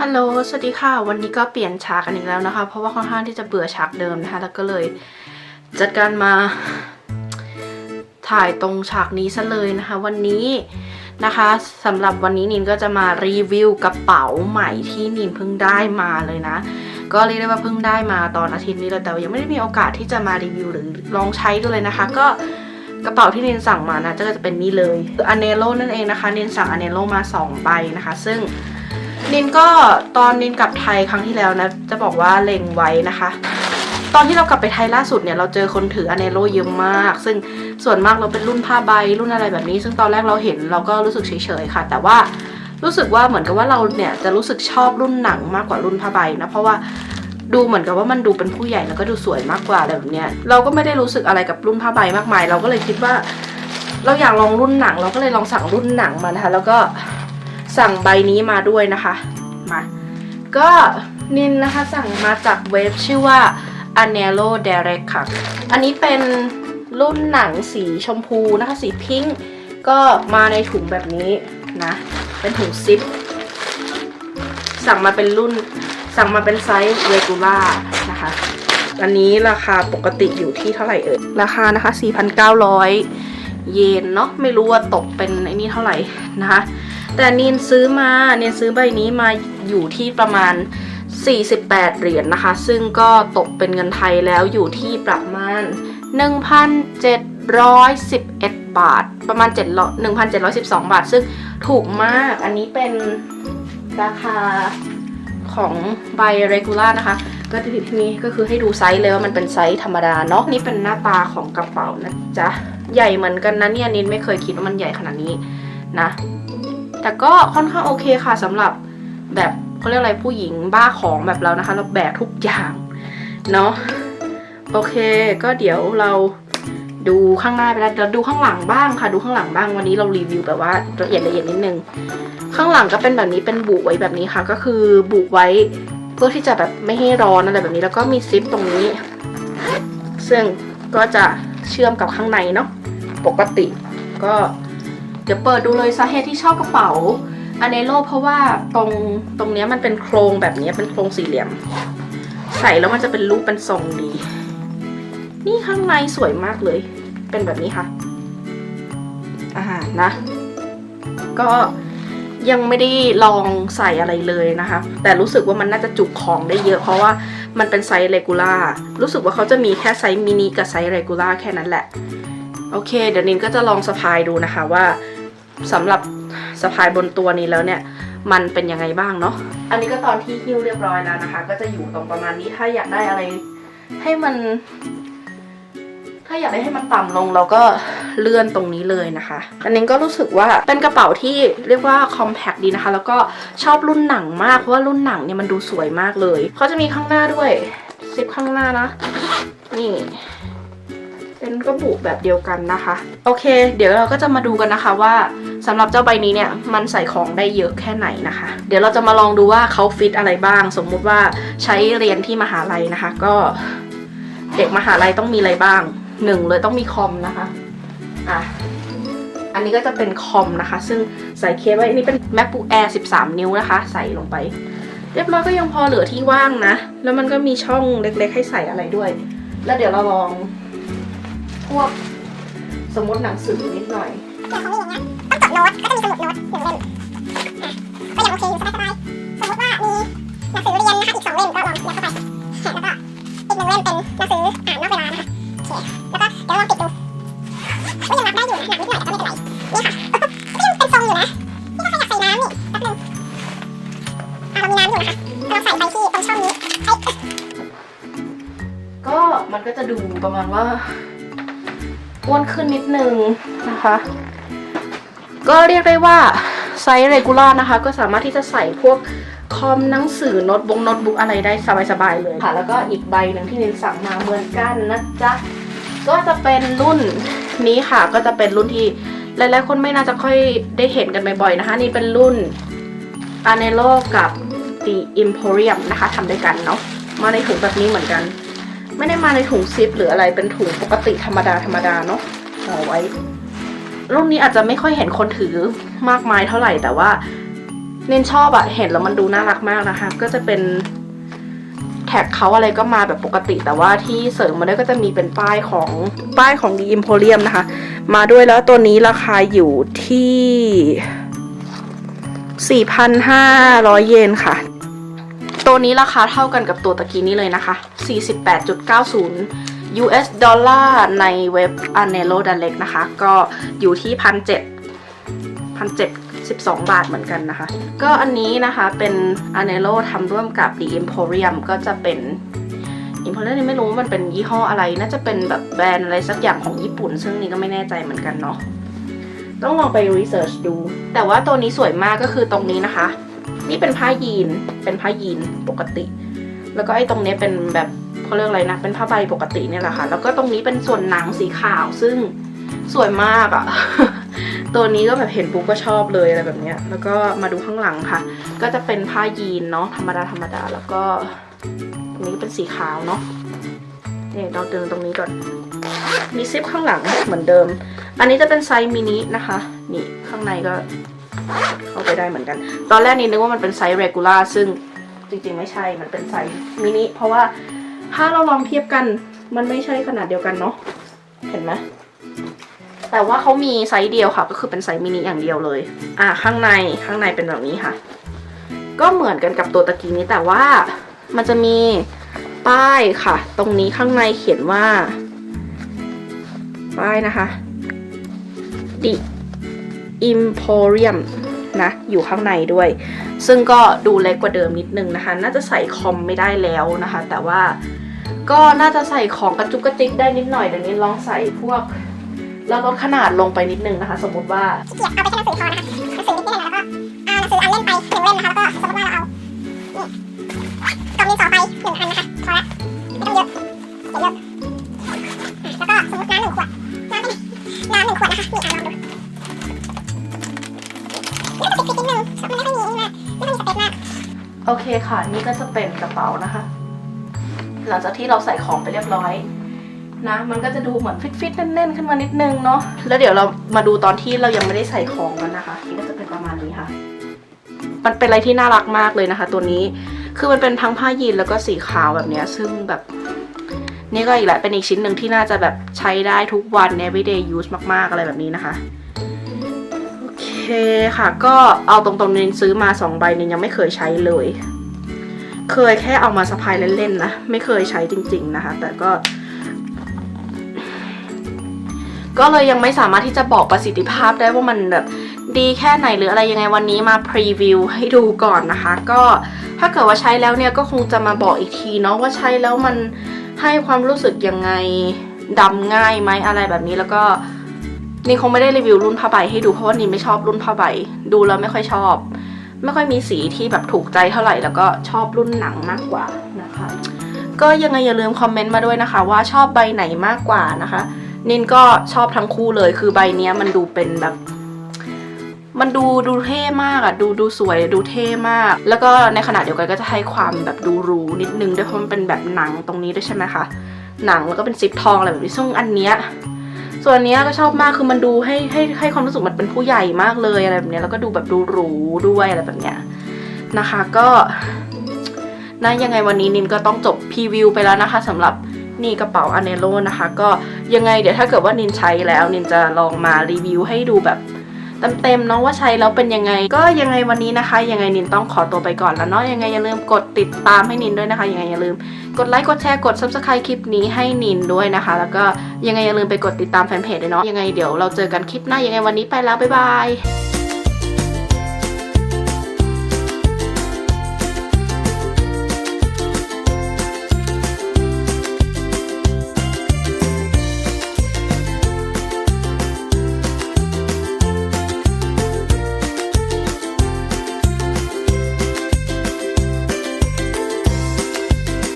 ฮัลโหล สวัสดีค่ะ วันนี้ก็เปลี่ยนฉากกันอีกแล้วนะคะ เพราะว่าค่อนข้างที่จะเบื่อฉากเดิมนะคะ แล้วก็เลยจัดการมาถ่ายตรงฉากนี้ซะเลยนะคะ วันนี้นะคะสำหรับวันนี้นินก็จะมารีวิวกระเป๋าใหม่ที่นินเพิ่งได้มาเลยนะ ก็เรียกได้ว่าเพิ่งได้มาตอนอาทิตย์นี้เลยแต่ยังไม่ได้มีโอกาสที่จะมารีวิวหรือลองใช้ดูเลยนะคะ ก็กระเป๋าที่นินสั่งมานะก็จะเป็นนี่เลยคืออเนโลนั่นเองนะคะนินสั่งอเนโลมาสองใบนะคะ ซึ่ง นินก็ตอนนินกลับไทยครั้งที่แล้วนะ จะบอกว่าเล็งไว้นะคะ ตอนที่เรากลับไปไทยล่าสุดเนี่ยเราเจอคนถืออเนโลเยอะมาก ซึ่งส่วนมากเราเป็นรุ่นผ้าใบรุ่นอะไรแบบนี้ ซึ่งตอนแรกเราเห็นเราก็รู้สึกเฉยๆค่ะ แต่ว่ารู้สึกว่าเหมือนกับว่าเราเนี่ยจะรู้สึกชอบรุ่นหนังมากกว่ารุ่นผ้าใบนะเพราะว่าดูเหมือนกับว่ามันดูเป็นผู้ใหญ่แล้วก็ดูสวยมากกว่าอะไรแบบเนี้ยเราก็ไม่ได้รู้สึกอะไรกับรุ่นผ้าใบมากมาย เราก็เลยคิดว่า เราอยากลองรุ่นหนัง เราก็เลยลองสั่งรุ่นหนังมานะคะแล้วก็ สั่งใบนี้มาด้วยนะคะมาก็นินนะคะสั่งมาจากเว็บชื่อว่า Anello Direct ค่ะ อันนี้เป็นรุ่นหนังสีชมพูนะคะ สีพิงค์ก็มาในถุงแบบนี้นะ เป็นถุงซิป สั่งมาเป็นรุ่น สั่งมาเป็นไซส์ regular นะคะ อันนี้ราคาปกติอยู่ที่เท่าไหร่เอ่ย ราคานะคะ 4,900 เยนเนาะไม่รู้ว่าตกเป็นไอ้นี่เท่าไหร่นะคะ แต่นินซื้อมาเนินซื้อใบนี้มาอยู่ที่ประมาณ 48 เหรียญนนะคะ ซึ่งก็ตกเป็นเงินไทยแล้วอยู่ที่ประมาณ 1,711 บาท ประมาณ7 1,712 บาท ซึ่งถูกมากอันนี้เป็นราคาของใบ regular นะคะ ก็ที่ที่นี้ก็คือให้ดูไซส์เลยว่ามันเป็นไซส์ธรรมดาเนาะนี่เป็นหน้าตาของกระเป๋านะจ๊ะ ใหญ่เหมือนกันนะเนี่ยนินไม่เคยคิดว่ามันใหญ่ขนาดนี้นะ แต่ก็ค่อนข้างโอเคค่ะสำหรับแบบเขาเรียกอะไรผู้หญิงบ้าของแบบเรานะคะ เราแบกทุกอย่างเนาะโอเค ก็เดี๋ยวเราดูข้างหน้าไปแล้วเดี๋ยวดูข้างหลังบ้างค่ะ ดูข้างหลังบ้างวันนี้เรารีวิวแบบว่าละเอียดละเอียดนิดนึง ข้างหลังก็เป็นแบบนี้เป็นบุไว้แบบนี้ค่ะ ก็คือบุไว้เพื่อที่จะแบบไม่ให้ร้อนอะไรแบบนี้ แล้วก็มีซิปตรงนี้ ซึ่งก็จะเชื่อมกับข้างในเนาะ ปกติ ก็เดี๋ยวเปิดดูเลยสาเหตุที่ชอบกระเป๋าอเนโลเพราะว่าตรงตรงเนี้ยมันเป็นโครงแบบนี้เป็นโครงสี่เหลี่ยม ใส่แล้วมันจะเป็นรูปเป็นทรงดี นี่ข้างในสวยมากเลย เป็นแบบนี้ค่ะอ่านะ ก็ยังไม่ได้ลองใส่อะไรเลยนะคะ แต่รู้สึกว่ามันน่าจะจุของได้เยอะ เพราะว่ามันเป็นไซส์เรกูล่ารู้สึกว่าเขาจะมีแค่ไซส์มินิกับไซส์เรกูล่าแค่นั้นแหละ โอเค เดี๋ยวนินก็จะลองสะพายดูนะคะว่าสำหรับสะพายบนตัวนี้แล้วเนี่ยมันเป็นยังไงบ้างเนาะ อันนี้ก็ตอนที่หิ้วเรียบร้อยแล้วนะคะ ก็จะอยู่ตรงประมาณนี้ ถ้าอยากได้อะไร ให้มัน ถ้าอยากได้ให้มันต่ำลงเราก็เลื่อนตรงนี้เลยนะคะ อันนี้ก็รู้สึกว่าเป็นกระเป๋าที่เรียกว่า compact ดีนะคะ แล้วก็ชอบรุ่นหนังมาก เพราะว่ารุ่นหนังเนี่ยมันดูสวยมากเลย เขาจะมีข้างหน้าด้วยซิปข้างหน้านะ นี่ นกระบุแบบเดียวกันนะคะ โอเค เดี๋ยวเราก็จะมาดูกันนะคะว่าสำหรับเจ้าใบนี้เนี่ยมันใส่ของได้เยอะแค่ไหนนะคะ เดี๋ยวเราจะมาลองดูว่าเขาฟิตอะไรบ้าง สมมุติว่าใช้เรียนที่มหาลัยนะคะ ก็เด็กมหาลัยต้องมีอะไรบ้างหนึ่งเลยต้องมีคอมนะคะอะอันนี้ก็จะเป็นคอมนะคะ ซึ่งใส่เคสไว้อันนี้เป็น MacBook Air 13 นิ้วนะคะ ใส่ลงไป เรียบร้อยก็ยังพอเหลือที่ว่างนะ แล้วมันก็มีช่องเล็กๆ ให้ใส่อะไรด้วย แล้วเดี๋ยวเราลอง พวกสมมติหนังสือนิดหน่อยอย่างของนี่อย่างเงี้ยต้องจดโน้ตก็จะมีสมุดโน้ตหนึ่งเล่มอะก็ยังโอเคอยู่สบายๆสมมติว่ามีหนังสือเรียนนะคะอีกสองเล่มก็ลองเสียบเข้าไปแล้วก็อีกหนึ่งเล่มเป็นหนังสืออ่านนอกเวลานะคะโอเคแล้วก็เดี๋ยวลองติดดูก็ยังรับได้อยู่นะหนักนิดหน่อยแต่ก็ไม่เป็นไรนี่ค่ะก็ยังเป็นทรงอยู่นะนี่ถ้าใครอยากใส่น้ำนี่แป๊บนึงอะเรามีน้ำอยู่นะคะเราใส่ไปที่ตรงช่องนี้ก็มันก็จะดูประมาณว่า อ้วนขึ้นนิดนึงนะคะ ก็เรียกได้ว่าไซส์เรกูล่านะคะ ก็สามารถที่จะใส่พวกคอมหนังสือโน้ตบุ๊กโน้ตบุ๊กอะไรได้สบายๆเลยค่ะ แล้วก็อีกใบหนึ่งที่เนนสั่งมาเหมือนกันนะจ๊ะ ก็จะเป็นรุ่นนี้ค่ะ ก็จะเป็นรุ่นที่หลายๆคนไม่น่าจะค่อยได้เห็นกันบ่อยๆนะคะ นี่เป็นรุ่น a n e l o กับ The Emporium นะคะทำด้วยกันเนาะมาในถุงแบบนี้เหมือนกัน ไม่ได้มาในถุงซิปหรืออะไรเป็นถุงปกติธรรมดาธรรมดาเนาะห่อไว้ รุ่นนี้อาจจะไม่ค่อยเห็นคนถือมากมายเท่าไหร่แต่ว่าเน้นชอบอะเห็นแล้วมันดูน่ารักมากนะคะ ก็จะเป็นแท็กเขาอะไรก็มาแบบปกติ แต่ว่าที่เสริมมาด้วยก็จะมีเป็นป้ายของป้ายของ The Emporium นะคะ มาด้วยแล้วตัวนี้ราคาอยู่ที่ 4,500 เยนค่ะ ตัวนี้ราคาเท่ากันกับตัวตะกี้นี้เลยนะคะ 48.90 US ดอลลาร์ในเว็บ Anelo Direct นะคะ ก็อยู่ที่1,700 1,712บาทเหมือนกันนะคะ ก็อันนี้นะคะเป็น Anelo ทำร่วมกับ The Emporium ก็จะเป็น Emporium นี่ไม่รู้ว่ามันเป็นยี่ห้ออะไร น่าจะเป็นแบบแบรนด์อะไรสักอย่างของญี่ปุ่น ซึ่งนี่ก็ไม่แน่ใจเหมือนกันเนาะต้องลองไปรีเสิร์ชดู แต่ว่าตัวนี้สวยมากก็คือตรงนี้นะคะ นี่เป็นผ้ายีน เป็นผ้ายีนปกติ แล้วก็ไอ้ตรงเนี้ยเป็นแบบเขาเรียกอะไรนะ เป็นผ้าใบปกติเนี่ยแหละค่ะ แล้วก็ตรงนี้เป็นส่วนหนังสีขาว ซึ่งสวยมากอะ่ะ ตัวนี้ก็แบบเห็นปุ๊บก็ชอบเลยอะไรแบบเนี้ย แล้วก็มาดูข้างหลังค่ะ ก็จะเป็นผ้ายีนเนาะธรรมดาธรรมดา แล้วก็ตรงนี้เป็นสีขาวเนาะเนี่ยเราเดินตรงนี้ก่อน มีซิปข้างหลังเหมือนเดิม อันนี้จะเป็นไซส์มินินะคะ นี่ข้างในก็ เข้าไปได้เหมือนกัน ตอนแรกนี่นึกว่ามันเป็นไซส์ regular ซึ่งจริงๆไม่ใช่ มันเป็นไซส์มินิ เพราะว่าถ้าเราลองเทียบกัน มันไม่ใช่ขนาดเดียวกันเนาะ เห็นไหมแต่ว่าเขามีไซส์เดียวค่ะ ก็คือเป็นไซส์มินิอย่างเดียวเลย อ่าข้างในข้างในเป็นแบบนี้ค่ะ ก็เหมือนกันกับตัวตะกี้นี้แต่ว่ามันจะมีป้ายค่ะ ตรงนี้ข้างในเขียนว่า ป้ายนะคะ The Emporium นะ อยู่ข้างในด้วย ซึ่งก็ดูเล็กกว่าเดิมนิดนึงนะคะ น่าจะใส่คอมไม่ได้แล้วนะคะ แต่ว่าก็น่าจะใส่ของกระจุกกระจิกได้นิดหน่อยเดี๋ยวนี้ลองใส่พวกแล้วลดขนาดลงไปนิดนึงนะคะ สมมติว่าเอาไปแค่หนังสือพอนะคะหนังสือนิดน่อยๆแล้วก็เอาหนังสืออันเล่มไปหนึ่งเล่มนะคะแล้วก็สมมติว่าเราเอานี่กล่องดินสอไปหนึ่งอันนะคะพอละไม่ต้องเยอะเดี๋ยวเยอะแล้วก็สมมติน้ำหนึ่งขวดน้ำเป็นน้ำหนึ่งขวดนะคะนี่อะลองดู โอเคค่ะ นี่ก็จะเป็นกระเป๋านะคะ หลังจากที่เราใส่ของไปเรียบร้อยนะ มันก็จะดูเหมือนฟิตๆแน่นๆ ขึ้นมานิดนึงเนาะ แล้วเดี๋ยวเรามาดูตอนที่เรายังไม่ได้ใส่ของกันนะคะ นี่ก็จะเป็นประมาณนี้ค่ะ มันเป็นอะไรที่น่ารักมากเลยนะคะ ตัวนี้ คือมันเป็นทั้งผ้ายีนแล้วก็สีขาวแบบเนี้ยซึ่งแบบนี่ก็อีกแหละเป็นอีกชิ้นหนึ่งที่น่าจะแบบใช้ได้ทุกวัน everyday use มากๆ อะไรแบบนี้นะคะ เคค่ะ ก็เอาตรงๆนินซื้อมาสองใบเนินยังไม่เคยใช้เลย เคยแค่เอามาสะพายเล่นๆนะ ไม่เคยใช้จริง ๆนะคะ แต่ก็ ก็เลยยังไม่สามารถที่จะบอกประสิทธิภาพได้ว่ามันแบบดีแค่ไหนหรืออะไรยังไงวันนี้มาพรีวิวให้ดูก่อนนะคะ ก็ถ้าเกิดว่าใช้แล้วเนี่ยก็คงจะมาบอกอีกทีเนาะว่าใช้แล้วมันให้ความรู้สึกยังไงดำง่ายไหมอะไรแบบนี้แล้วก็ นี่คงไม่ได้รีวิวรุ่นผ้าใบให้ดูเพราะว่านี่ไม่ชอบรุ่นผ้าใบ ดูแล้วไม่ค่อยชอบ ไม่ค่อยมีสีที่แบบถูกใจเท่าไหร่แล้วก็ชอบรุ่นหนังมากกว่านะคะ ก็ยังไงอย่าลืมคอมเมนต์มาด้วยนะคะ ว่าชอบใบไหนมากกว่านะคะ นินก็ชอบทั้งคู่เลยคือใบเนี้ยมันดูเป็นแบบ มันดูดูเท่มากอะดูดูสวยดูเท่มาก แล้วก็ในขณะเดียวกันก็จะให้ความแบบดูรูนิดนึงด้วยเพราะมันเป็นแบบหนังตรงนี้ด้วยใช่ไหมคะหนังแล้วก็เป็นซิปทองอะไรแบบนี้ซึ่งอันเนี้ย ส่วนนี้ก็ชอบมากคือมันดูให้ให้ให้ความรู้สึกมันเป็นผู้ใหญ่มากเลยอะไรแบบนี้แล้วก็ดูแบบดูหรูด้วยอะไรแบบเนี้ยนะคะก็นะยังไงวันนี้นินก็ต้องจบพรีวิวไปแล้วนะคะสำหรับนี่กระเป๋าอเนโลนะคะ ก็ยังไงเดี๋ยวถ้าเกิดว่านินใช้แล้วนินจะลองมารีวิวให้ดูแบบ เต็มๆเนาะว่าใช้แล้วเป็นยังไง ก็ยังไงวันนี้นะคะ ยังไงนินต้องขอตัวไปก่อนแล้วเนาะยังไงอย่าลืมกดติดตามให้นินด้วยนะคะยังไงอย่าลืมกดไลค์กดแชร์กด subscribe คลิปนี้ให้นินด้วยนะคะ แล้วก็ยังไงอย่าลืมไปกดติดตามแฟนเพจด้วยเนาะยังไงเดี๋ยวเราเจอกันคลิปหน้ายังไงวันนี้ไปแล้วบ๊ายบาย